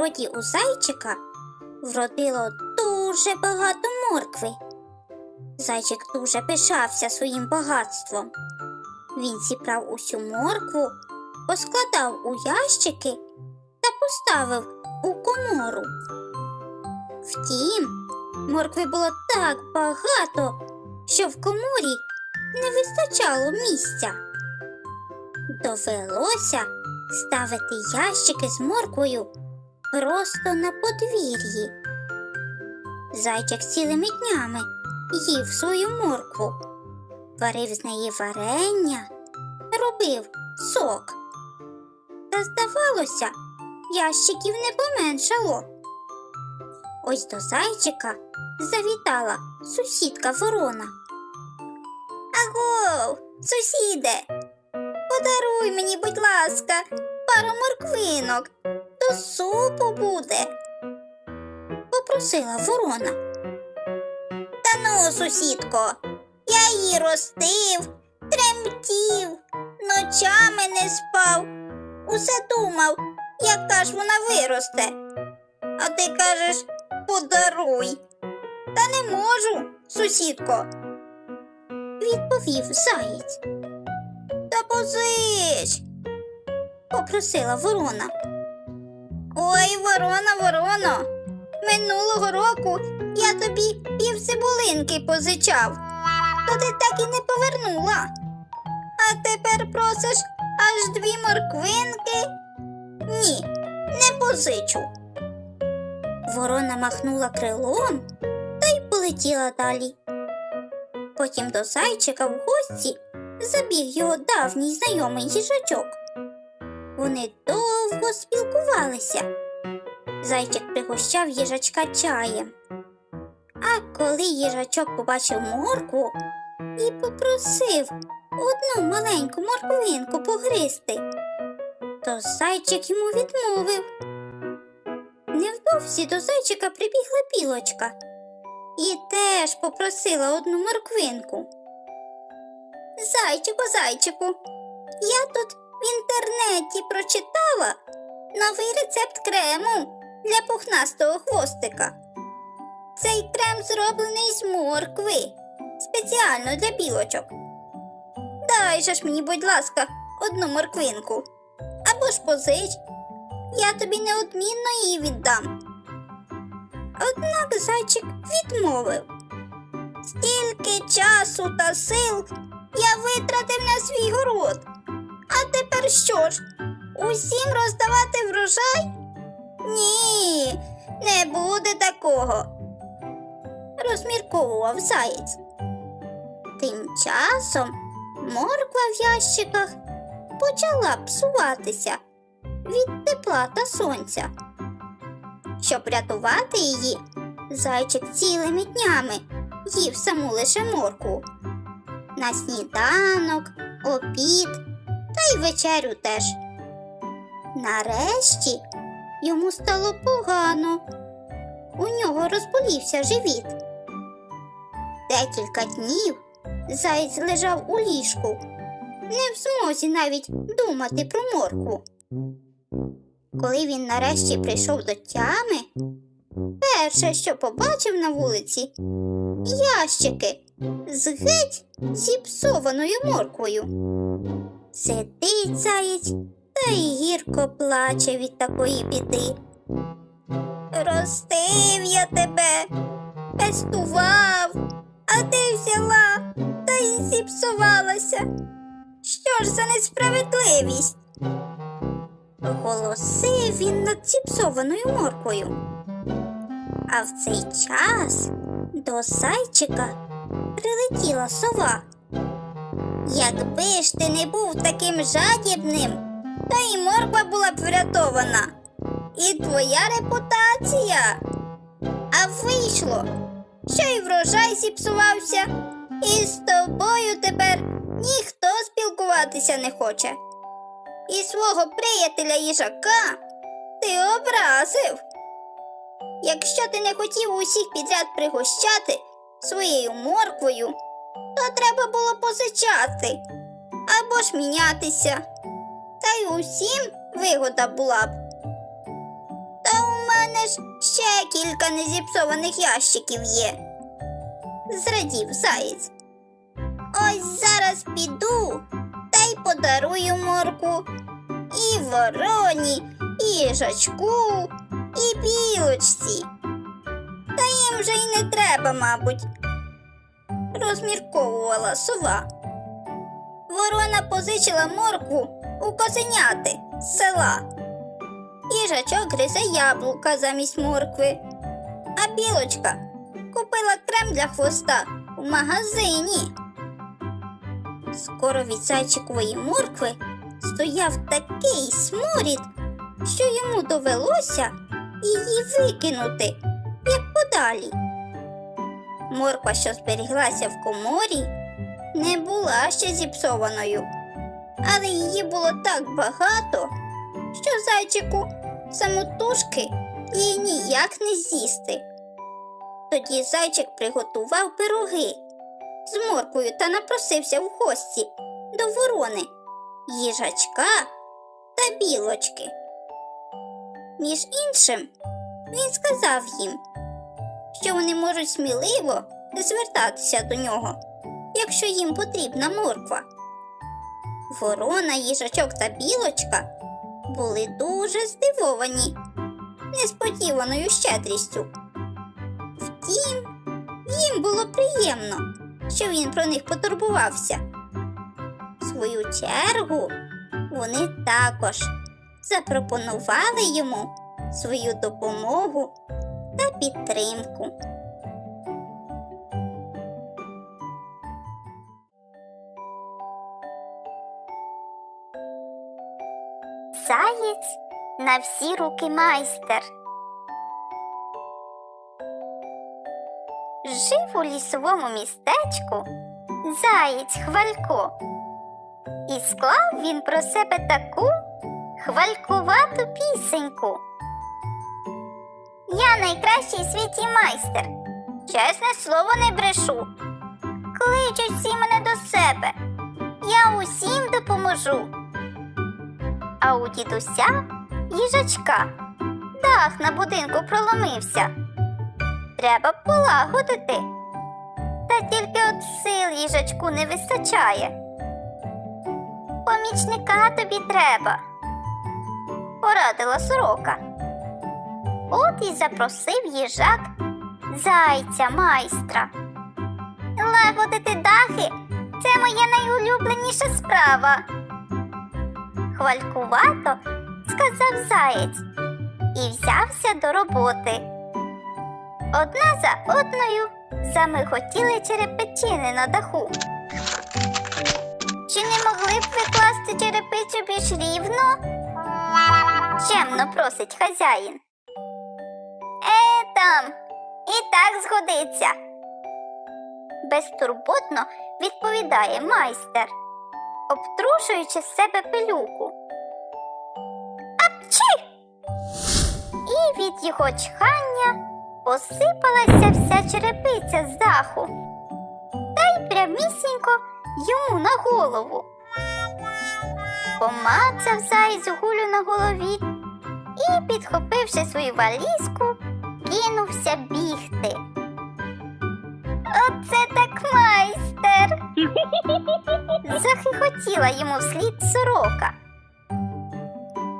Городі у зайчика вродило дуже багато моркви. Зайчик дуже пишався своїм багатством. Він зібрав усю моркву, поскладав у ящики та поставив у комору. Втім, моркви було так багато, що в коморі не вистачало місця. Довелося ставити ящики з морквою просто на подвір'ї. Зайчик цілими днями їв свою моркву, варив з неї варення, робив сок. Та, здавалося, ящиків не поменшало. Ось до зайчика завітала сусідка ворона. Аго, сусіде, подаруй мені, будь ласка, пару морквинок, супу буде. Попросила ворона. Та ну, сусідко, я її ростив, тремтів, ночами не спав, усе думав, яка ж вона виросте. А ти кажеш, подаруй. Та не можу, сусідко. Відповів заєць. Та позич, попросила ворона. Ой, ворона, ворона, минулого року я тобі пів цибулинки позичав, то ти так і не повернула. А тепер просиш аж дві морквинки? Ні, не позичу. Ворона махнула крилом та й полетіла далі. Потім до зайчика в гості забіг його давній знайомий їжачок. Вони довго спілкувалися. Зайчик пригощав їжачка чаєм. А коли їжачок побачив моркву і попросив одну маленьку морквинку погризти, то зайчик йому відмовив. Невдовзі до зайчика прибігла білочка і теж попросила одну морквинку. Зайчику, зайчику, я тут в інтернеті прочитала новий рецепт крему для пухнастого хвостика. Цей крем зроблений з моркви, спеціально для білочок. Дай же ж мені, будь ласка, одну морквинку. Або ж позич, я тобі неодмінно її віддам. Однак зайчик відмовив. Стільки часу та сил я витратив на свій город. А тепер що ж? Усім роздавати врожай? Ні, не буде такого. Розмірковував заєць. Тим часом морква в ящиках почала псуватися від тепла та сонця. Щоб рятувати її, зайчик цілими днями їв саму лише моркву. На сніданок, обід та й вечерю теж. Нарешті йому стало погано. У нього розболівся живіт. Декілька днів заєць лежав у ліжку, не в змозі навіть думати про моркву. Коли він нарешті прийшов до тями, перше, що побачив на вулиці, ящики з геть зіпсованою морквою. Сидить заєць та й гірко плаче від такої біди. Ростив я тебе, пестував, а ти взяла та й зіпсувалася. Що ж за несправедливість? Голосив він над зіпсованою морквою. А в цей час до зайчика прилетіла сова. Якби ж ти не був таким жадібним, та і морква була б врятована. І твоя репутація. А вийшло, що і врожай зіпсувався, і з тобою тепер ніхто спілкуватися не хоче. І свого приятеля їжака ти образив. Якщо ти не хотів усіх підряд пригощати своєю морквою, то треба було позичати або ж мінятися. Та й усім вигода була б. Та у мене ж ще кілька незіпсованих ящиків є. Зрадів заєць. Ось зараз піду та й подарую морку і вороні, і їжачку, і білочці. Та їм вже й не треба, мабуть, розмірковувала сова. Ворона позичила моркву у козеняти з села. Їжачок гризе яблука замість моркви, а білочка купила крем для хвоста у магазині. Скоро від зайчикової моркви стояв такий сморід, що йому довелося її викинути, як подалі. Морква, що зберіглася в коморі, не була ще зіпсованою, але її було так багато, що зайчику самотужки її ніяк не з'їсти. Тоді зайчик приготував пироги з морквою та напросився в гості до ворони, їжачка та білочки. Між іншим, він сказав їм, що вони можуть сміливо звертатися до нього, якщо їм потрібна морква. Ворона, їжачок та білочка були дуже здивовані несподіваною щедрістю. Втім, їм було приємно, що він про них потурбувався. В свою чергу вони також запропонували йому свою допомогу та підтримку. Заєць на всі руки майстер. Жив у лісовому містечку заєць Хвалько. І склав він про себе таку хвалькувату пісеньку. Я найкращий в світі майстер. Чесне слово не брешу. Кличуть всі мене до себе. Я усім допоможу. А у дідуся їжачка дах на будинку проломився. Треба полагодити. Та тільки от сил їжачку не вистачає. Помічника тобі треба, порадила сорока. От і запросив їжак зайця майстра. Лагодити дахи це моя найулюбленіша справа. Хвалькувато сказав заєць і взявся до роботи. Одна за одною замиготіли черепичини на даху. Чи не могли б ви класти черепицю більш рівно? Чемно просить хазяїн. Там, і так згодиться. Безтурботно відповідає майстер, обтрушуючи з себе пилюку. Апчі! І від його чхання посипалася вся черепиця з даху, та й прямісінько йому на голову. Помацав заєць гулю на голові і, підхопивши свою валізку, кинувся бігти. Оце так майстер. Захихотіла йому вслід сорока.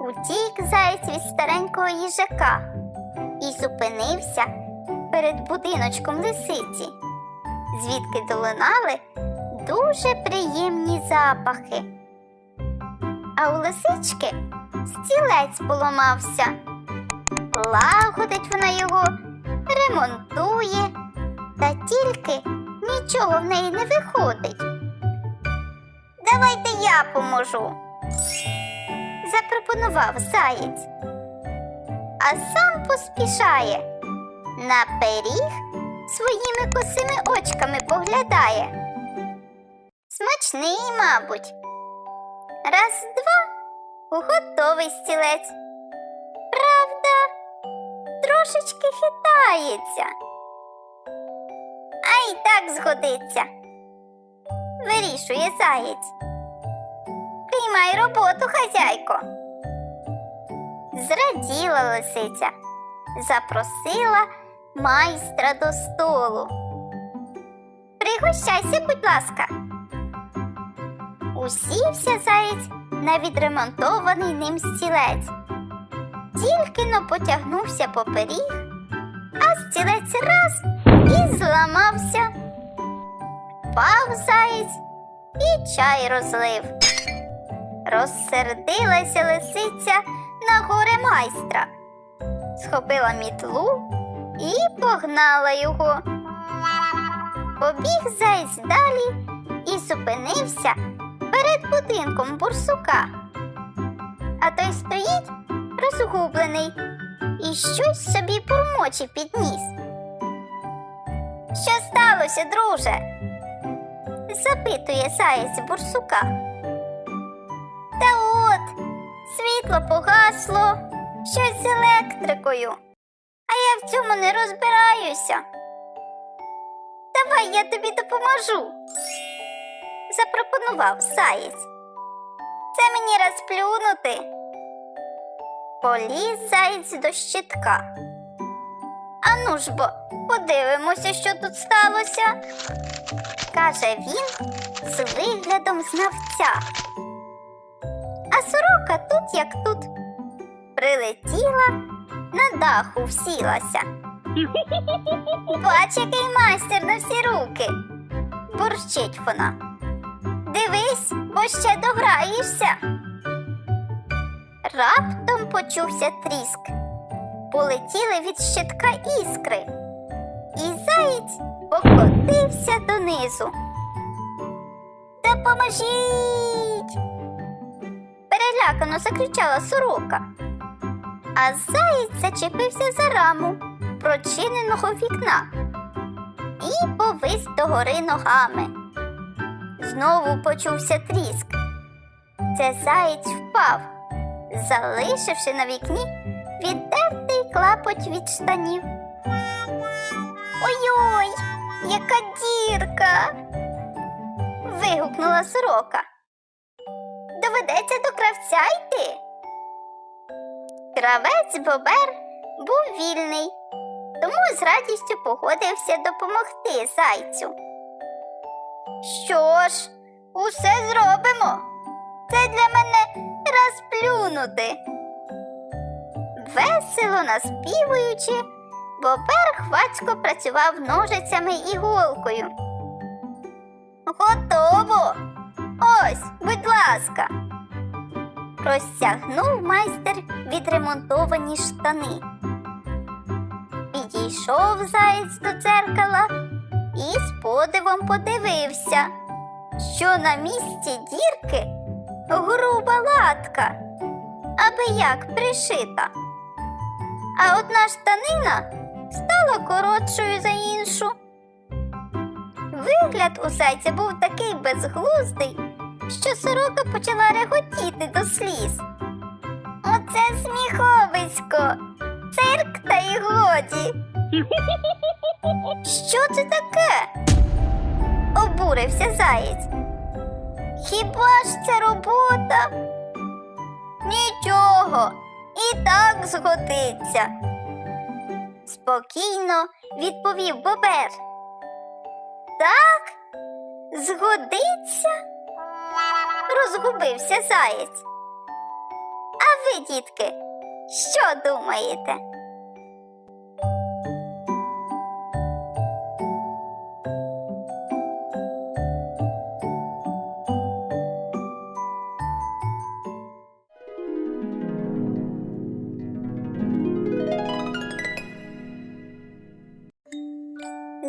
Утік заєць від старенького їжака і зупинився перед будиночком лисиці, звідки долинали дуже приємні запахи. А у лисички стілець поламався. Лагодить вона його, ремонтує, та тільки нічого в неї не виходить. Давайте я поможу. запропонував заєць. А сам поспішає. На пиріг своїми косими очками поглядає. Смачний, мабуть. Раз, два, готовий стілець. Трошечки хитається. А й так згодиться. Вирішує заєць. Приймай роботу, хазяйко. Зраділа лисиця, запросила майстра до столу. Пригощайся, будь ласка. Усівся заєць на відремонтований ним стілець. Тільки но потягнувся по пиріг, а стілець раз і зламався. Впав заєць і чай розлив. Розсердилася лисиця на горе майстра, схопила мітлу і погнала його. Побіг заєць далі і зупинився перед будинком бурсука. А той стоїть розгублений і щось собі бурмоче підніс. Що сталося, друже? запитує заєць бурсука. Та от, світло погасло, щось з електрикою, а я в цьому не розбираюся. Давай я тобі допоможу, запропонував заєць. Це мені розплюнути. Поліз заєць до щитка. Ану ж бо, подивимося, що тут сталося, каже він з виглядом знавця. А сорока тут, як тут, прилетіла, на даху всілася. Бач, який майстер на всі руки. Бурчить вона. Дивись, бо ще дограєшся. Раптом почувся тріск. Полетіли від щитка іскри, і заєць покотився донизу. Допоможіть! Перелякано закричала сорока. А заєць зачепився за раму прочиненого вікна і повис догори ногами. Знову почувся тріск. Це заєць впав, залишивши на вікні віддертий клапоть від штанів. Ой-ой, яка дірка. вигукнула сорока. Доведеться до кравця йти. Кравець Бобер був вільний, тому з радістю погодився допомогти зайцю. Що ж, усе зробимо. Це для мене розплюнути. Весело наспівуючи, Бобер хвацько працював ножицями і голкою. Готово. Ось, будь ласка. Розтягнув майстер відремонтовані штани. Підійшов заєць до дзеркала і з подивом подивився, що на місці дірки груба латка, аби як пришита. А одна штанина стала коротшою за іншу. Вигляд у зайця був такий безглуздий, що сорока почала реготіти до сліз. Оце сміховисько, цирк та й годі. Що це таке? обурився заєць. Хіба ж це робота? Нічого, і так згодиться. Спокійно відповів Бобер. Так, згодиться? Розгубився заєць. А ви, дітки, що думаєте?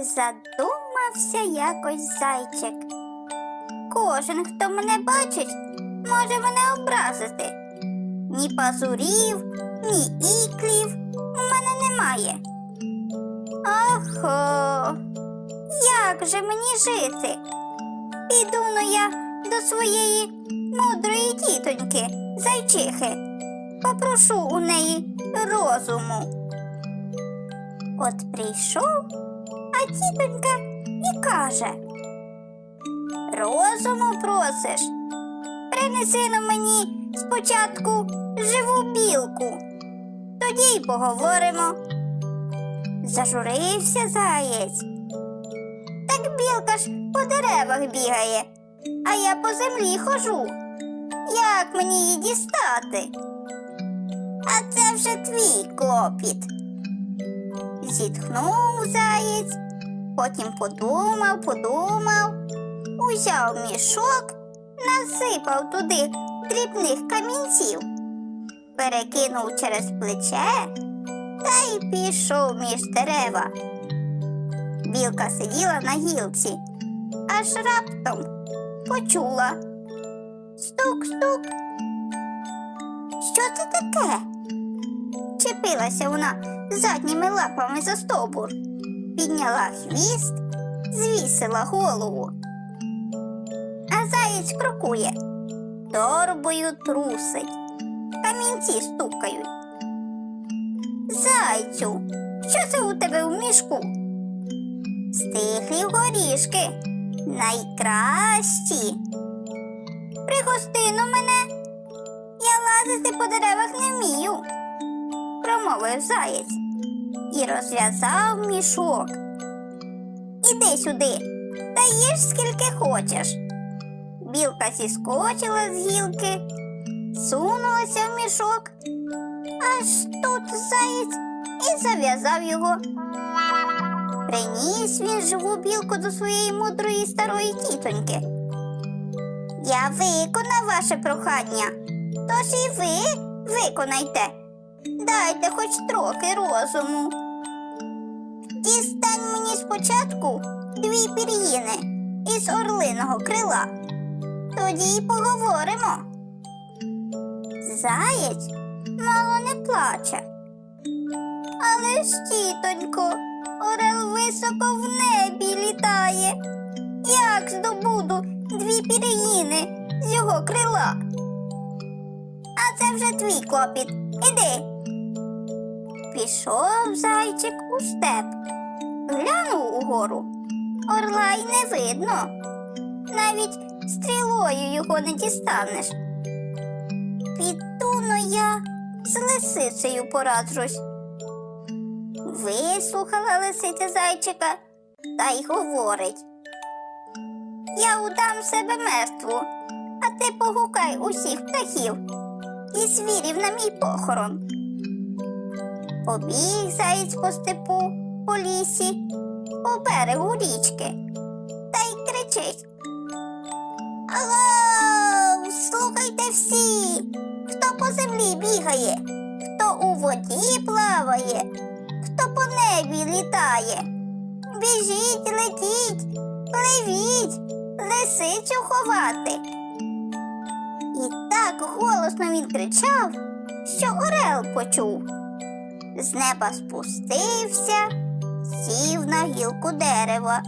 Задумався якось зайчик. Кожен, хто мене бачить, може мене образити. ні пазурів, ні іклів у мене немає. Ахо, як же мені жити? Піду ну я до своєї мудрої тітоньки, зайчихи, попрошу у неї розуму. От прийшов, а тітонька і каже: Розуму просиш, принеси на мені спочатку живу білку, тоді й поговоримо. Зажурився заєць. Так білка ж по деревах бігає, а я по землі хожу. Як мені її дістати? А це вже твій клопіт. Зітхнув заєць, потім подумав, подумав, узяв мішок, насипав туди дрібних камінців, перекинув через плече та й пішов між дерева. Білка сиділа на гілці, аж раптом почула стук-стук. Що це таке? Чепилася вона задніми лапами за стовбур, підняла хвіст, звісила голову. А заєць крокує, торбою трусить, камінці стукають. Зайцю, що це у тебе в мішку? Стихлі горішки, найкращі. Пригостину мене. Я лазити по деревах не вмію, промовив заєць і розв'язав мішок. Іди сюди та їж скільки хочеш. Білка зіскочила з гілки, сунулася в мішок, аж тут заєць і зав'язав його. Приніс він живу білку до своєї мудрої старої тітоньки. Я виконав ваше прохання, тож і ви виконайте. Дайте хоч трохи розуму. Дістань мені спочатку дві пір'їни із орлиного крила. Тоді й поговоримо. Заєць мало не плаче. Але ж, тітонько, орел високо в небі літає. Як здобуду дві пір'їни з його крила? А це вже твій клопіт. Іди. Пішов зайчик у степ, глянув угору. Орла й не видно. Навіть стрілою його не дістанеш. Піду я з лисицею пораджусь. Вислухала лисиця зайчика та й говорить. Я удам себе мертву, а ти погукай усіх птахів і звірів на мій похорон. Побіг заєць по степу, по лісі, по берегу річки та й кричить. Алло, слухайте всі, хто по землі бігає, хто у воді плаває, хто по небі літає. Біжіть, летіть, пливіть, лисицю ховати. Так голосно він кричав, що орел почув. З неба спустився, сів на гілку дерева.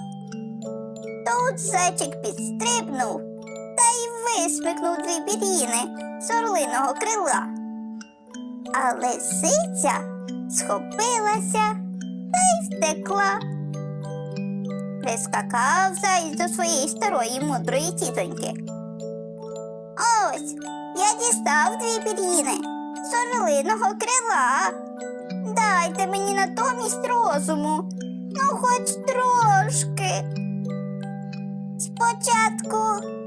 Тут зайчик підстрибнув та й висмикнув дві пір'їни з орлиного крила. А лисиця схопилася та й втекла. Прискакав заєць до своєї старої мудрої тітоньки. Я дістав дві пір'їни з орлиного крила. Дайте мені натомість розуму, ну хоч трошки. Спочатку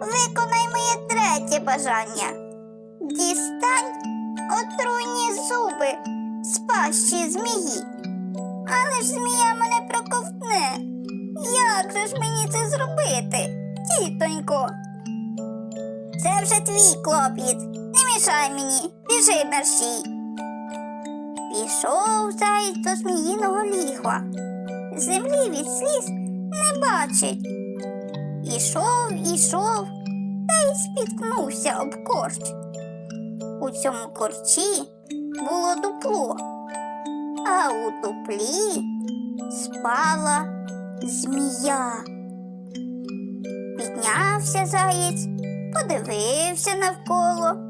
виконай моє третє бажання. Дістань отруйні зуби з пащі змії. Але ж змія мене проковтне. Як же ж мені це зробити, тітонько? Це вже твій клопіт. Не мішай мені, біжи мерщій. Пішов заєць до зміїного лігва. Землі від сліз не бачить. Ішов, ішов та й спіткнувся об корч. У цьому корчі було дупло, а у дуплі спала змія. Піднявся заєць, подивився навколо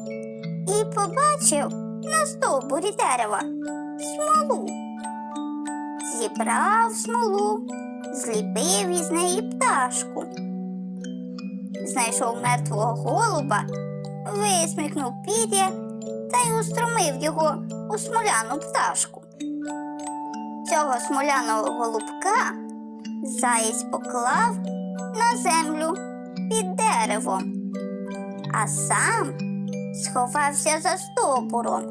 і побачив на стовбурі дерева смолу. Зібрав смолу, зліпив із неї пташку. Знайшов мертвого голуба, висмикнув пір'я та й устромив його у смоляну пташку. Цього смоляного голубка заєць поклав на землю під деревом, а сам сховався за стовбуром.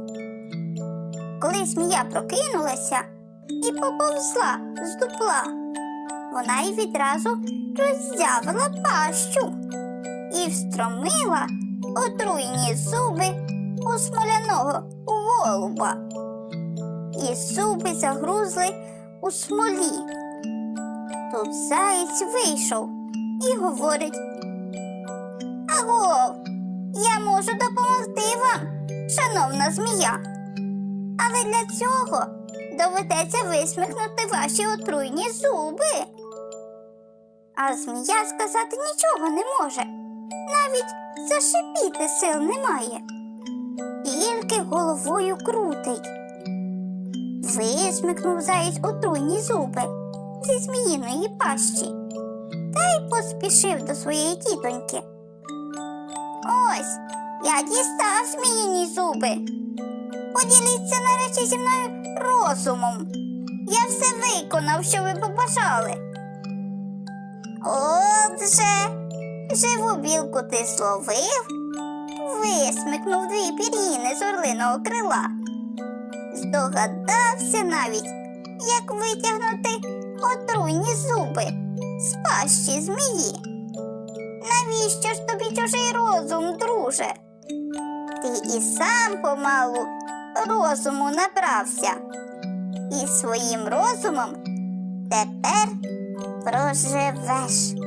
Коли змія прокинулася і поповзла з дупла, вона й відразу роззявила пащу і встромила отруйні зуби у смоляного голуба. І зуби загрузли у смолі. Тут заєць вийшов і говорить: Аго, я можу допомогти вам, шановна змія. Але для цього доведеться висмикнути ваші отруйні зуби. А змія сказати нічого не може, навіть зашипіти сил немає. Тільки головою крутить. Висмикнув заєць отруйні зуби зі зміїної пащі та й поспішив до своєї тітоньки. Ось, я дістав зміїні зуби. Поділіться нарешті зі мною розумом. Я все виконав, що ви побажали. Отже, живу білку ти зловив, висмикнув дві пір'їни з орлиного крила. Здогадався навіть, як витягнути отруйні зуби з пащі змії. Навіщо ж тобі чужий розум, друже? Ти і сам помалу розуму набрався, і своїм розумом тепер проживеш.